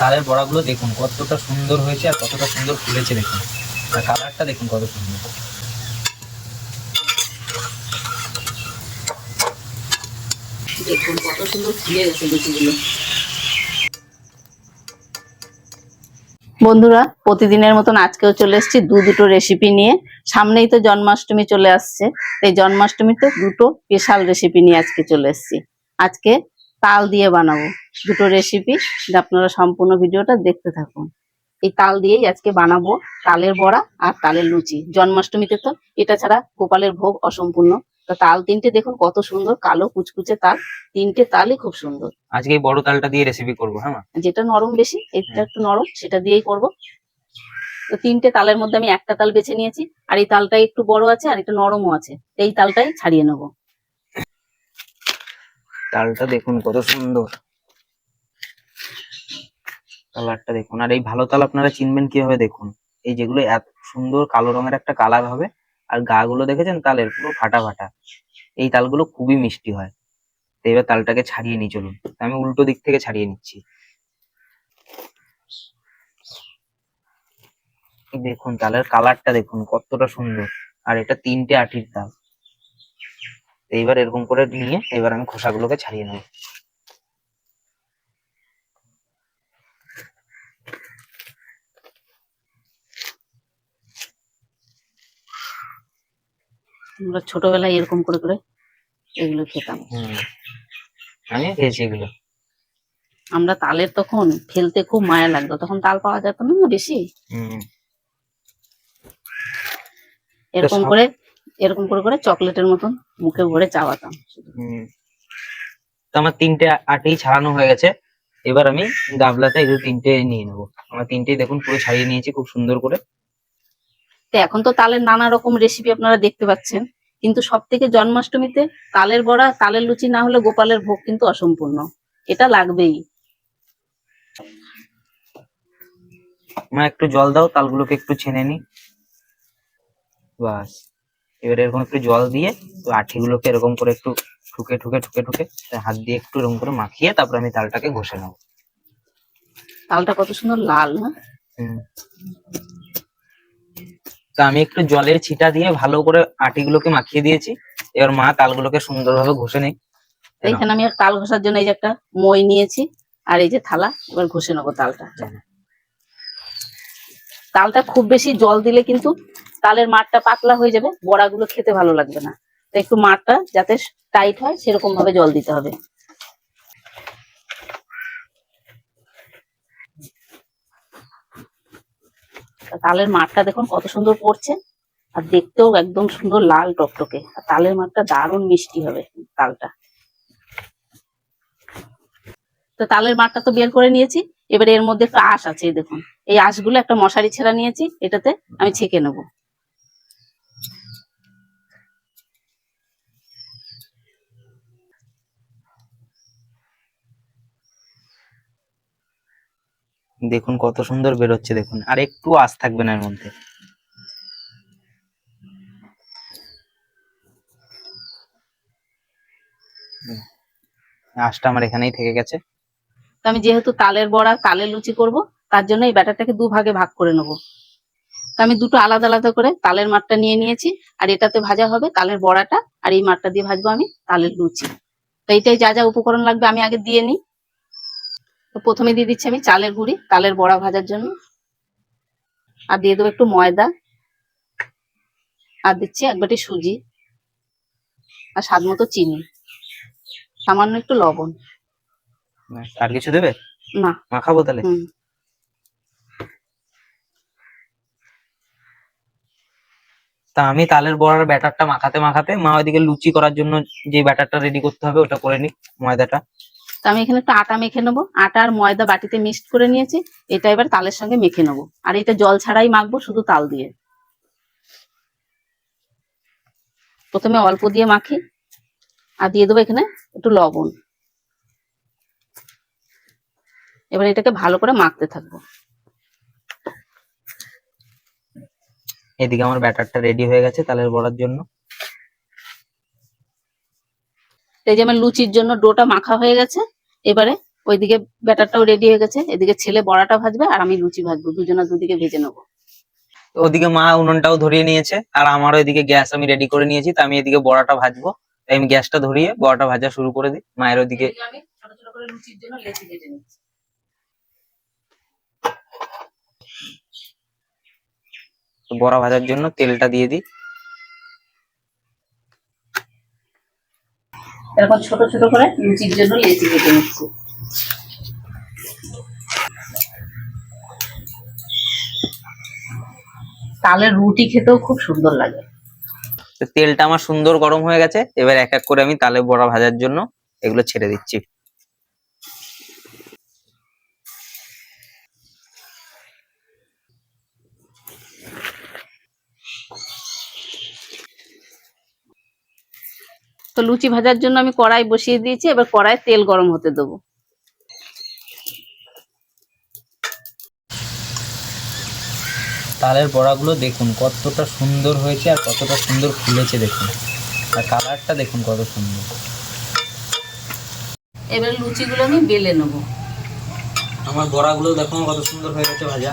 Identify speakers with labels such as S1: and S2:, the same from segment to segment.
S1: তালের বড়াগুলো দেখুন কতটা সুন্দর হয়েছে আর কতটা সুন্দর ফুলেছে দেখুন। আর কালারটা দেখুন কত সুন্দর।
S2: দেখুন কত সুন্দর ফুলে গেছে লুচিগুলো বন্ধুরা প্রতিদিনের মতন আজকেও চলে এসেছি দু দুটো রেসিপি নিয়ে। সামনেই তো জন্মাষ্টমী চলে আসছে। এই জন্মাষ্টমীতে দুটো স্পেশাল রেসিপি নিয়ে আজকে চলে এসেছি। আজকে তাল দিয়ে বানাবো। দুটো রেসিপি আপনারা সম্পূর্ণ ভিডিওটা দেখতে থাকুন। এই তাল দিয়েই আজকে বানাবো তালের বড়া আর তালের লুচি। জন্মাষ্টমীতে তো এটা ছাড়া গোপালের ভোগ অসম্পূর্ণ। তো তাল তিনটে দেখুন কত সুন্দর কালো কুচকুচে তাল। তিনটে তালই খুব সুন্দর।
S1: আজকে এই বড় তালটা দিয়ে রেসিপি করব হ্যাঁ?
S2: যেটা নরম বেশি এটা একটু নরম সেটা দিয়েই করব। তো তিনটে তালের মধ্যে আমি একটা তাল বেছে নিয়েছি আর এই তালটা একটু বড় আছে আর একটু নরমও আছে। এই তালটাই ছাড়িয়ে নেব।
S1: তালটা দেখুন কত সুন্দর। কালারটা দেখুন। আর এই ভালো তাল আপনারা চিনবেন কীভাবে দেখুন। এই যেগুলো এত সুন্দর কালো রঙের একটা কালার হবে, আর গা গুলো দেখেছেন তালের পুরো ফাটা ফাটা। এই তালগুলো খুবই মিষ্টি হয়। তো এবার তালটাকে ছাড়িয়ে নিই, চলুন। আমি উল্টো দিক থেকে ছাড়িয়ে নিচ্ছি। দেখুন তালের কালারটা দেখুন কতটা সুন্দর। আর এটা তিনটে আটির তাল। এইবার এরকম করে নিয়ে এবার আমি খোসাগুলোকে ছাড়িয়ে নেব।
S2: আমরা ছোটবেলায় এরকম করে করে এগুলো খেতাম।
S1: আমি খেয়েছি এগুলো।
S2: আমরা তালের তখন ফেলতে খুব মায়া লাগতো। তখন তাল পাওয়া যেত না বেশি। এরকম করে এরকম করে করে চকলেটের মতন মুখে ভরে চাওয়াতাম
S1: হুম। তো আমার তিনটে আটেই ছাড়ানো হয়ে গেছে। এবার আমি গাবলাতে এগুলো তিনটে নিয়ে নেব। আমার তিনটেই দেখুন পুরো ছাড়িয়ে নিয়েছি খুব সুন্দর করে।
S2: তো এখন তো তালের নানা রকম রেসিপি আপনারা দেখতে পাচ্ছেন। কিন্তু সব থেকে জন্মাষ্টমীতে তালের বড়া তালের লুচি না হলে গোপালের ভোগ কিন্তু অসম্পূর্ণ। এটা লাগবেই।
S1: মা একটু জল দাও তালগুলোকে একটু ছেনে নি। বাস। এবারে এরকম একটু জল দিয়ে তো আঠিগুলোকে এরকম করে একটু ঠুকে ঠুকে ঠুকে ঠুকে হাত দিয়ে একটু এরকম করে মাখিয়ে তারপর আমি তালটাকে ঘষে নেব।
S2: তালটা কত সুন্দর লাল না।
S1: তো আমি একটু জলের ছিটা দিয়ে ভালো করে আটিগুলোকে মাখিয়ে দিয়েছি। এবার মা তালগুলোকে সুন্দরভাবে ঘষে নেই।
S2: এইখানে আমি তাল ঘষার জন্য এই যে একটা মই নিয়েছি আর এই যে থালা এবার ঘষে নেব তালটা। তালটা খুব বেশি জল দিলে কিন্তু তালের মাঠটা পাতলা হয়ে যাবে, বড়াগুলো খেতে ভালো লাগবে না। তো একটু মাঠটা যাতে টাইট হয়, সেরকম ভাবে জল দিতে হবে। তালের মাঠটা দেখুন কত সুন্দর পড়ছে, আর দেখতেও একদম সুন্দর লাল টকটকে। আর তালের মাঠটা দারুণ মিষ্টি হবে তালটা। তো তালের মাঠটা তো বের করে নিয়েছি, এবারে এর মধ্যে একটা আঁশ আছে দেখুন। এই আঁশগুলো একটা মশারি ছেঁড়া নিয়েছি, এটাতে আমি ছেঁকে নেব।
S1: দেখুন কত সুন্দর বেরোচ্ছে, দেখুন। আর একটু আঁশ থাকবে না এর মধ্যে। আঁশটা আমার এখানেই থেকে গেছে।
S2: তো আমি যেহেতু তালের বড়া, তালের লুচি করব, তার জন্য এই ব্যাটারটাকে দু ভাগে ভাগ করে নেব। তো আমি দুটো আলাদা আলাদা করে তালের মাঠটা নিয়ে নিয়েছি, আর এটাতে ভাজা হবে তালের বড়াটা, আর এই মাঠটা দিয়ে ভাজবো আমি তালের লুচি। তো এইটাই যা যা উপকরণ লাগবে আমি আগে দিয়ে নিই। তো প্রথমে দিয়ে দিচ্ছি আমি চালের গুঁড়ি তালের বড়া ভাজার জন্য। আর দিয়ে দেবো একটু ময়দা। আর দিচ্ছি এক বাটি সুজি। আর স্বাদ মতো চিনি। সামান্য একটু লবণ।
S1: আর কিছু দেবে?
S2: না।
S1: মাখাবো তাহলে? তা আমি তালের বড়ার ব্যাটারটা মাখাতে মাখাতে মা ওইদিকে লুচি করার জন্য যে ব্যাটারটা রেডি করতে হবে ওটা করে নি ময়দাটা।
S2: তো আমি এখানে একটু আটা মেখে নেব। আটা আর ময়দা বাটিতে মিক্সড করে নিয়েছি। এটা এবার তালের সঙ্গে মেখে নেব। আর এটা জল ছাড়াই মাখবো, শুধু তাল দিয়ে। প্রথমে অল্প দিয়ে মাখি। আর দিয়ে দেবো এখানে একটু লবণ। এবার এটাকে ভালো করে মাখতে থাকব।
S1: এদিকে আমার ব্যাটারটা রেডি হয়ে গেছে তালের বড়ার জন্য।
S2: এই যে আমার লুচির জন্য ডোটা মাখা হয়ে গেছে এবারে ওইদিকে ব্যাটারটাও রেডি হয়ে গেছে এদিকে ছেলে বড়াটা ভাজবে আর আমি লুচি ভাজবো দুজনা দুদিকে ভেজে নেব।
S1: ওদিকে মা উনুনটাও ধরিয়ে নিয়েছে আর আমারও এদিকে গ্যাস আমি রেডি করে নিয়েছি তো আমি এদিকে বড়াটা ভাজবো। তাই আমি গ্যাসটা ধরিয়ে বড়াটা ভাজা শুরু করে দিই মায়ের ওদিকে।
S2: ছোট ছোট করে লুচির জন্য লেচি কেটে নিচ্ছি।
S1: বড়া ভাজার জন্য তেলটা দিয়ে দিই।
S2: এরকম ছোট ছোট করে লুচির জন্য লেচি কেটে নিচ্ছি। তালের রুটি খেতেও খুব সুন্দর লাগে।
S1: তেলটা আমার সুন্দর গরম হয়ে গেছে, এবার এক এক করে আমি তালে বড়া ভাজার জন্য এগুলো ছেড়ে দিচ্ছি।
S2: তো লুচি ভাজার জন্য আমি কড়াই বসিয়ে দিয়েছি এবার কড়াই তেল গরম হতে দেবো।
S1: তালের বড়াগুলো দেখুন কতটা সুন্দর হয়েছে আর কতটা সুন্দর ফুলেছে দেখুন। আর কালারটা দেখুন কত সুন্দর।
S2: এবার লুচিগুলো আমি বেলে নেব।
S1: আমার বড়াগুলো দেখো কত সুন্দর হয়ে গেছে ভাজা।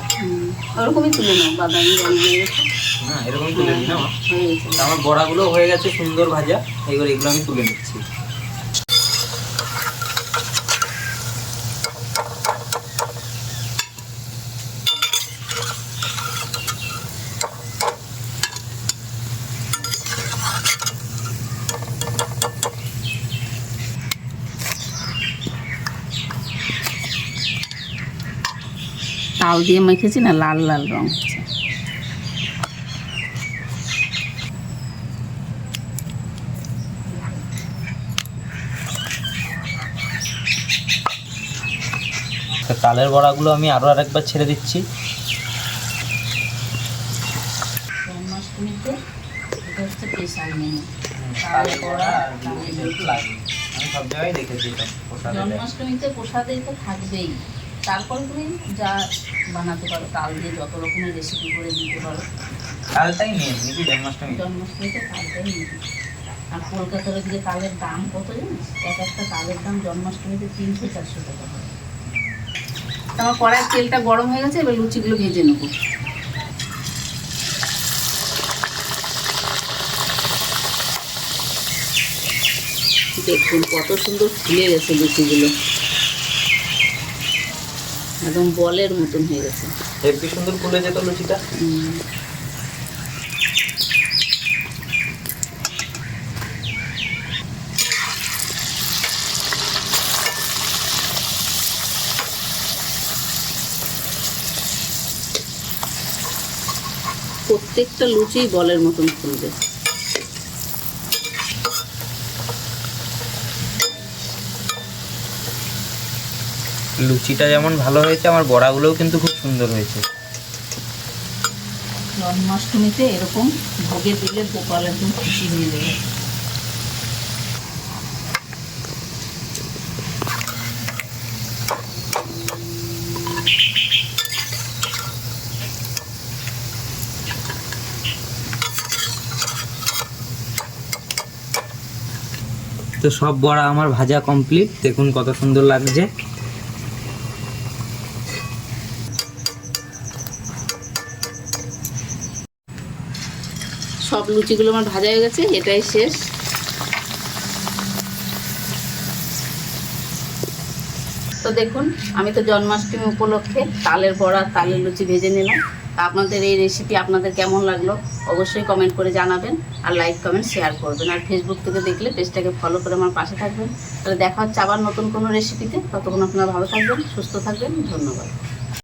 S2: ওরকমই তুলে নাও বাদামি রং হয়ে গেছে।
S1: না এরকমই তুলে নিই না?
S2: হয়ে গেছে।
S1: আমার বড়াগুলো হয়ে গেছে সুন্দর ভাজা এবার এগুলো আমি তুলে নিচ্ছি।
S2: তাল দিয়ে মেখেছি না লাল লাল রং হচ্ছে।
S1: তালের বড়াগুলো আমি আরও আরেকবার ছেড়ে দিচ্ছি।
S2: জন্মাষ্টমীতে। জন্মাষ্টমীতে প্রসাদে তো থাকবেই। তারপরে তুমি যা বানাতে পারো তাল দিয়ে যত রকমের রেসিপি করে দিতে পারো।
S1: তালটাই মেন নাকি জন্মাষ্টমী?
S2: জন্মাষ্টমীতে তালটাই নিবি। আর কলকাতার ওদিকে তালের দাম কত জানিস? এক একটা তালের দাম জন্মাষ্টমীতে তিনশো চারশো টাকা হয় আমার কড়াই তেলটা গরম হয়ে গেছে এবার লুচিগুলো ভেজে নেব। দেখুন কত সুন্দর ফুলে গেছে লুচিগুলো। একদম বলের মতন হয়ে গেছে।
S1: হেব্বি সুন্দর ফুলেছে তো লুচিটা
S2: প্রত্যেকটা লুচি বলের মতন ফুলবে।
S1: লুচিটা যেমন ভালো হয়েছে আমার বড়াগুলোও কিন্তু খুব সুন্দর হয়েছে।
S2: জন্মাষ্টমীতে এরকম ভোগে দিলে গোপাল একদম খুশি হয়ে যাবে।
S1: তো সব বড়া আমার ভাজা কমপ্লিট দেখুন কত সুন্দর লাগছে।
S2: লুচিগুলো আমার ভাজা হয়ে গেছে, এটাই শেষ। তো দেখুন, আমি তো জন্মাষ্টমী উপলক্ষে তালের বড়া, তালের লুচি ভেজে নিলাম। তা আপনাদের এই রেসিপি আপনাদের কেমন লাগল অবশ্যই কমেন্ট করে জানাবেন আর লাইক কমেন্ট শেয়ার করবেন। আর ফেসবুক থেকে দেখলে পেজটাকে ফলো করে আমার পাশে থাকবেন। তাহলে দেখা হচ্ছে আবার নতুন কোনো রেসিপিতে ততক্ষণ আপনারা ভালো থাকবেন, সুস্থ থাকবেন, ধন্যবাদ।